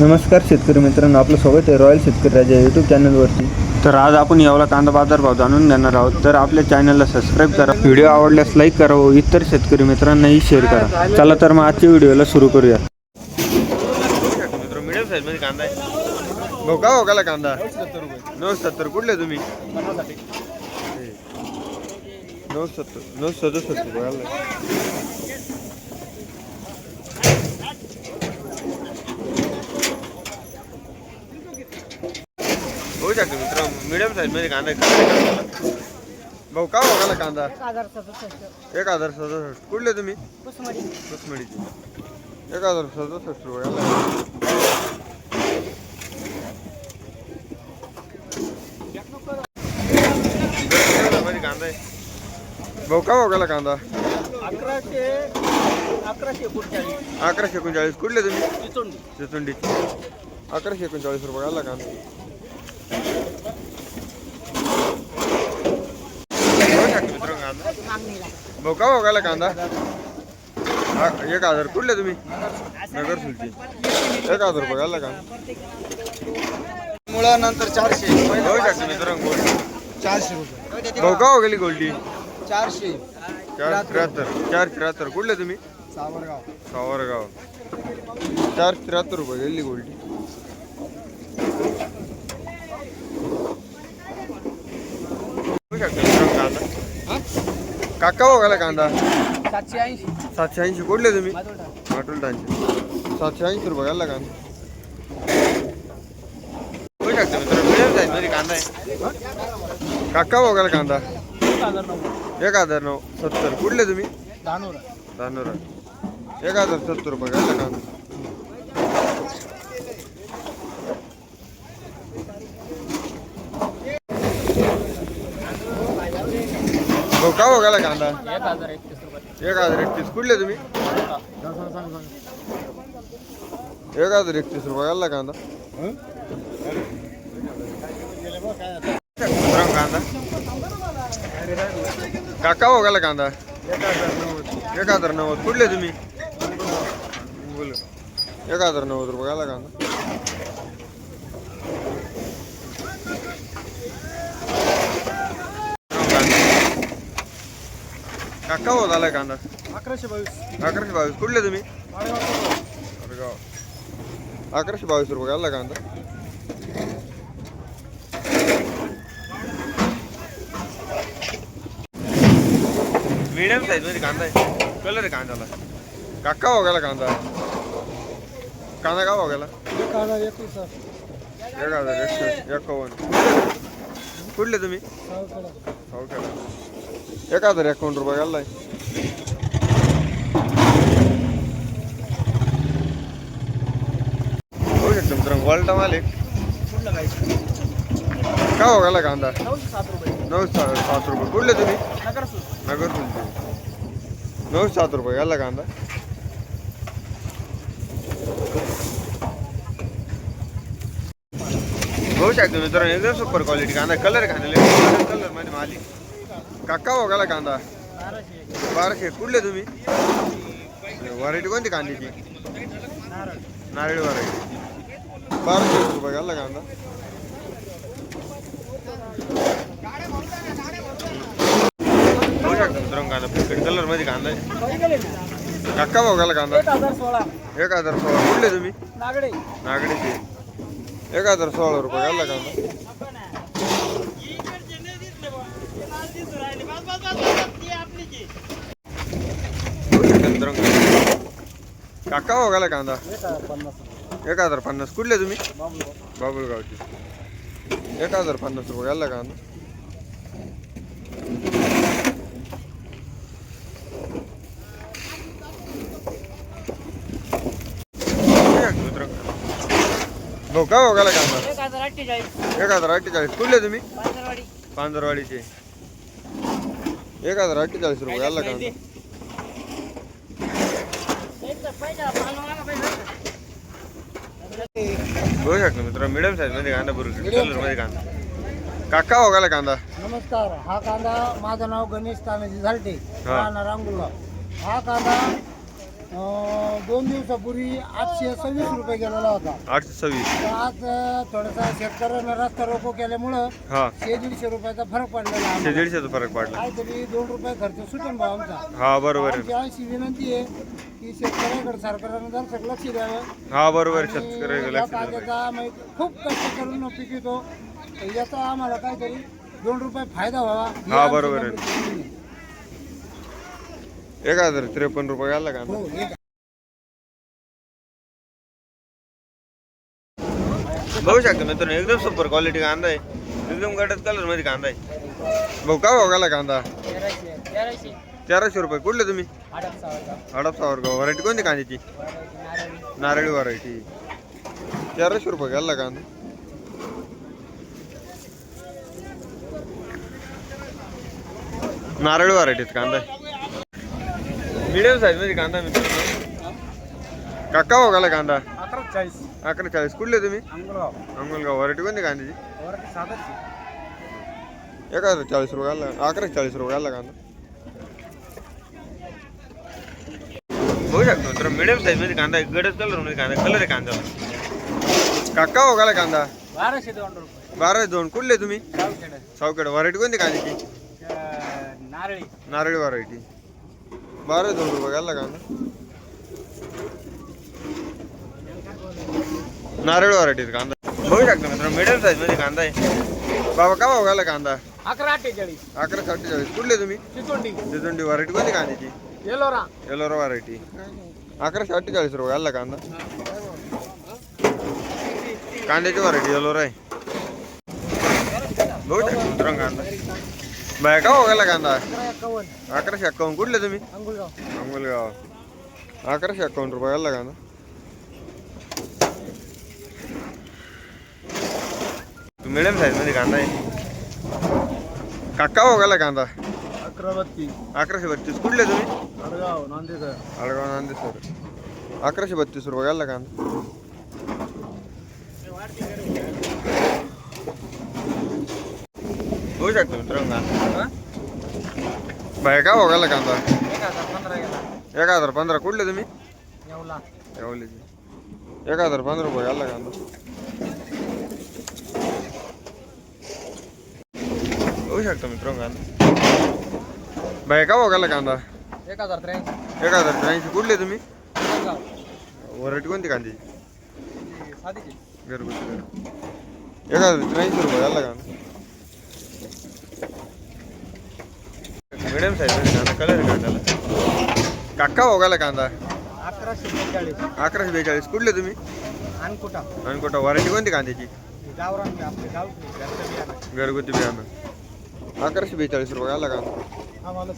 नमस्कार शेतकरी मित्रांनो आपलं स्वागत आहे रॉयल शेतकरी राजा यूट्यूब चॅनलवरती तर आज आपण यावला कांदा बाजार भाव जाणून घेणार आहोत. तर आपल्या चॅनलला सबस्क्राईब करा. व्हिडिओ आवडल्यास लाईक करा व इतर शेतकरी मित्रांनाही शेअर करा. चला तर मग आजच्या व्हिडिओला सुरू करूया. मिडियम कांदा आहे. हो काला कांदा? नऊ सत्तर कुठले तुम्ही? नऊ सत्तर नऊ सदुसष्ट बघायला होऊ शकतो मित्र मिडियम साईजमध्ये कांदा आहे. भाऊ का काला कांदा? एक हजार सदुसष्ट कुठले तुम्ही? कुसमडीची. एक हजार सदुसष्ट रुपये कांदा आहे. भाऊ का भाऊ गेला कांदा? अकराशे अकराशे एकोणचाळीस. अकराशे एकोणचाळीस. कुठले तुम्ही? चिचोंडी चिचुंडी अकराशे एकोणचाळीस रुपये आला कांदा बघू शकता मित्रांनो कांदा भाऊ का भाऊ गेला कांदा हा, एक हजार कुठले तुम्ही? नगर सुलची एक हजार रुपये घाला कांदा मुळा नंतर चारशे बघू शकता मित्रांनो गोल्डी चारशे रुपये. भाऊ का हो गेली गोल्डी? चारशे. चार त्र्याहत्तर. चार त्र्याहत्तर कुठले तुम्ही? सावरगाव. सावरगाव. चार त्र्याहत्तर रुपये गेली गोल्डी. काका भाऊ गेला कांदा. सातशे ऐंशी. सातशे ऐंशी कुठले तुम्ही? माटुलटांचे सातशे ऐंशी रुपये घालला कांदा. आहे काका गेला कांदा. एक हजार नऊ. सत्तर. कुठले तुम्ही? धानोरा. एक हजार सत्तर रुपये घालला कांदा. भाऊ का भाऊ गेला कांदा. एक हजार एकतीस रुपये. एक हजार एकतीस. कुठले तुम्ही? एक हजार एकतीस रुपये. घालला कांदा. कांदा. काका भाऊ गेला कांदा. एक हजार नव्वद. कुठले तुम्ही? बोल एक हजार नव्वद रुपये. घाला कांदा. काका भाऊ झालाय कांदा. अकराशे बावीस. अकराशे बावीस. कुठले तुम्ही? अरगाव अकराशे बावीस रुपये घालला कांदा. मीडियम साईजमध्ये कांदा आहे. कलर आहे कांद्याला. काका हो गेला कांदा. कांदा का हो गेला? एक हजार एकवीस एक हजार एकशे एकावन्न. कुठले तुम्ही? हो एक हजार एकावन्न रुपये घाललाय होऊ शकतो मित्रांनो वॉल्टा मालिक काय का हो गेला कांदा नऊशे सात रुपये नऊ सात रुपये कुठले तुम्ही नगर तुमचे नऊ सात रुपये घाला कांदा होऊ शकतो मित्रांनो एकदम सुपर क्वालिटी कांदा कलर कांदा कलरमध्ये माली काका हो गेला कांदा. बाराशे. कुठले तुम्ही? व्हरायटी कोणती कांद्याची नारळ व्हरायटी बाराशे रुपये घाला कांदा. होऊ शकतो मित्रांनो कांदा. फिकट कलरमध्ये कांदा आहे. काका भाऊ गेला कांदा. एक हजार सोळा. कुठले तुम्ही? नागडे. नागडीचे. एक हजार सोळा रुपये घालला कांदा. काका हो गेला कांदा? एक हजार पन्नास. कुठले तुम्ही? बाबू बाबुळगावचे एक हजार पन्नास रुपये घालला कांदा. भाऊ का हो गेला कांदा? एक हजार अठ्ठेचाळीस. एक हजार अठ्ठेचाळीस. कुठले तुम्ही? पांढरवाडी पांजरवाडीचे एक हजार अठ्ठेचाळीस रुपये घालला कांदा बघू शकतो मित्र मिडियम साईजमध्ये कांदा बरोबर कलरमध्ये कांदा काका हो गेला कांदा नमस्कार हा कांदा माझं नाव गणेश तानाजी झालटे हा. राहणार रांगुलगाव हा कांदा अं, दोन दिवसापूर्वी आठशे सव्वीस रुपये गेलेला होता आठशे सव्वीस तर आज अं, थोडासा शेतकऱ्यांना रस्ता रोको केल्यामुळं हा शे दीडशे रुपयाचा फरक पडलेला आहे. दीडशेचा फरक पडला काहीतरी दोन रुपये खर्च सुटेल भाऊ आमचा हा बरोबर आहे आमची अशी विनंती आहे की शेतकऱ्याकडे सरकारनं जर लक्ष द्यावं हा बरोबर आहे. आणि शेतकरी या लक्ष द्यायला पाहिजे. कांद्याचा म्हणजे खूप कष्ट करून पीक येतो तर याचा आम्हाला काहीतरी दोन रुपये फायदा व्हावा ही हा, आमची बरोबर आहे. नम्र विनंती आहे. एक हजार त्रेपन्न रुपये आला कांदा. हो बघू शकता मित्रांनो एकदम सुपर क्वालिटी कांदा आहे. एकदम गडद कलरमध्ये कांदा आहे. भाऊ का भाऊ गेला कांदा? तेराशे रुपये. कुठले तुम्ही? हडपसावर गाव व्हरायटी कोणती कांद्याची? नारळी व्हरायटी तेराशे रुपये गेला कांदा. नारळी व्हरायटीत कांदा मिडियम साईजमध्ये कांदा मित्रांनो काका हो गेला कांदा अकरा चाळीस अकरा चाळीस कुठले तुम्ही अंगलगाव अंगलगाव व्हरायटी कोणती कांद्याची वराठी सातशे एक हजार चाळीस रुपये आला अकरा चाळीस रुपये आला कांदा बघू शकतो तर मिडियम साईजमध्ये कांदा आहे गडच कलरमध्ये कांदा कलर आहे कांद्याला काका हो गेला कांदा बाराशे दोन रुपये बारा दोन कुठले तुम्ही गावखेड सावखेड व्हरायटी कोणती कांद्याची नारळी नारळी व्हरायटी बारा दोन रुपये घालला कांदा नारळ व्हरायटीत कांदा. बघू शकतो मित्र मिडियम साईजमध्ये कांदा आहे. बाबा का भाव घाला कांदा? अकरा अठ्ठेचाळीस. अकरा अठ्ठेचाळीस. कुठले तुम्ही? चिचोंडी व्हरायटी कोणती कांद्याची? येलोरा एलोरा व्हरायटी अकराशे अठ्ठेचाळीस रुपये घालला कांदा. कांद्याची व्हरायटी एलोरा आहे. बघू शकतो मित्रांनो कांदा. बाय का घाला कांदा? अकराशे एक्कावन्न कुठले तुम्ही? अंगुलगाव अंगलगाव अकराशे अकाउंट रुपये आला का ना मिडियम साईजमध्ये कांदा आहे. काका हो गेला कांदा. अकरा बत्तीस. अकराशे बत्तीस. कुठले तुम्ही? अडगाव नांदेकर आळगाव नांदे सर अकराशे बत्तीस रुपये गेला कांदा. होऊ शकतो मित्रांनो बाय का गेला कांदा? एक हजार पंधरा गेला. एक हजार पंधरा. कुठले तुम्ही? येवला. एवढीची एक हजार पंधरा रुपये घालला कांदा. होऊ शकतो मित्र कांदा. बाय का बघायला कांदा? एक हजार त्र्याऐंशी. एक हजार त्र्याऐंशी. कुठले तुम्ही? गाव व्हरायटी कोणती कांदी साधीची. घरगुती. घरगुती. एक हजार त्र्याऐंशी रुपये घालला कांदा. मिडियम साईज कांदा कलर कांद्याला. काका बघायला कांदा. अकराशे बेचाळीस. अकराशे बेचाळीस. कुठले तुम्ही? अनकुटा. कुठं व्हरायटी कोणती कांद्याची? गावरान आपले बियाणं. घरगुती बियाणं. अकराशे बेचाळीस रुपये घाला कांदा. आम्हाला